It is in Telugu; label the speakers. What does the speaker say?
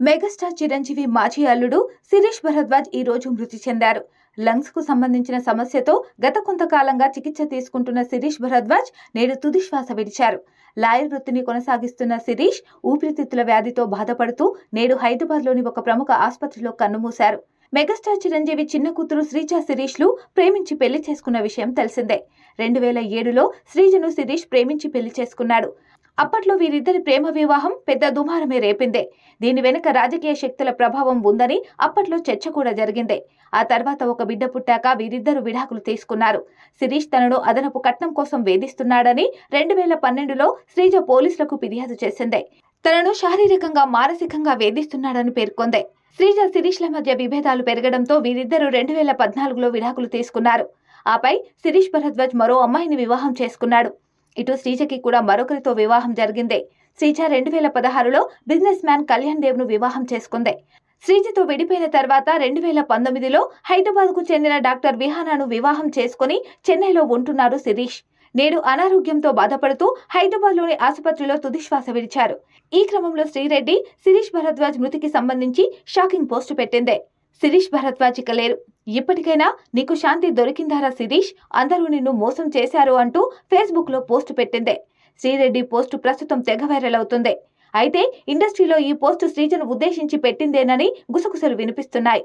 Speaker 1: మెగాస్టార్ చిరంజీవి మాజీ అల్లుడు శిరీష్ భరద్వాజ్ ఈ రోజు మృతి చెందారు. లంగ్స్కు సంబంధించిన సమస్యతో గత కొంతకాలంగా చికిత్స తీసుకుంటున్న శిరీష్ భరద్వాజ్ నేడు తుది శ్వాస విడిచారు. లాయర్ వృత్తిని కొనసాగిస్తున్న శిరీష్ ఊపిరితిత్తుల వ్యాధితో బాధపడుతూ నేడు హైదరాబాద్లోని ఒక ప్రముఖ ఆసుపత్రిలో కన్నుమూశారు. మెగాస్టార్ చిరంజీవి చిన్న కూతురు శ్రీజ శిరీష్లు ప్రేమించి పెళ్ళి చేసుకున్న విషయం తెలిసిందే. రెండు వేల ఏడులో శ్రీజను శిరీష్ ప్రేమించి పెళ్ళి చేసుకున్నాడు. అప్పట్లో వీరిద్దరి ప్రేమ వివాహం పెద్ద దుమారమే రేపిందే. దీని వెనుక రాజకీయ శక్తుల ప్రభావం ఉందని అప్పట్లో చర్చ కూడా జరిగిందే. ఆ తర్వాత ఒక బిడ్డ పుట్టాక వీరిద్దరు విడాకులు తీసుకున్నారు. శిరీష్ తనను అదనపు కట్నం కోసం వేధిస్తున్నాడని రెండు వేల పన్నెండులో శ్రీజ పోలీసులకు ఫిర్యాదు చేసిందే. తనను శారీరకంగా మానసికంగా వేధిస్తున్నాడని పేర్కొంది. శ్రీజ శిరీష్ల మధ్య విభేదాలు పెరగడంతో వీరిద్దరూ రెండు వేల పద్నాలుగులో విడాకులు తీసుకున్నారు. ఆపై శిరీష్ భరద్వాజ్ మరో అమ్మాయిని వివాహం చేసుకున్నాడు. ఇటు శ్రీజకి కూడా మరొకరితో వివాహం జరిగింది. శ్రీజ రెండు వేల పదహారులో బిజినెస్ మ్యాన్ కళ్యాణ్ దేవ్ను వివాహం చేసుకుంది. శ్రీజతో విడిపోయిన తర్వాత రెండు వేల పంతొమ్మిదిలో హైదరాబాద్కు చెందిన డాక్టర్ విహానాను వివాహం చేసుకుని చెన్నైలో ఉంటున్నారు శిరీష్. నేడు అనారోగ్యంతో బాధపడుతూ హైదరాబాద్లోని ఆసుపత్రిలో తుదిశ్వాస విడిచారు. ఈ క్రమంలో శ్రీరెడ్డి శిరీష్ భరద్వాజ్ మృతికి సంబంధించి షాకింగ్ పోస్టు పెట్టిందే. శిరీష్ భరద్వాజ్ ఇక లేరు. ఇప్పటికైనా నీకు శాంతి దొరికిందారా శిరీష్? అందరూ నిన్ను మోసం చేశారు అంటూ ఫేస్బుక్లో పోస్టు పెట్టిందే. శ్రీరెడ్డి పోస్టు ప్రస్తుతం తెగ వైరల్ అవుతుంది. అయితే ఇండస్ట్రీలో ఈ పోస్టు శ్రీజను ఉద్దేశించి పెట్టిందేనని గుసగుసలు వినిపిస్తున్నాయి.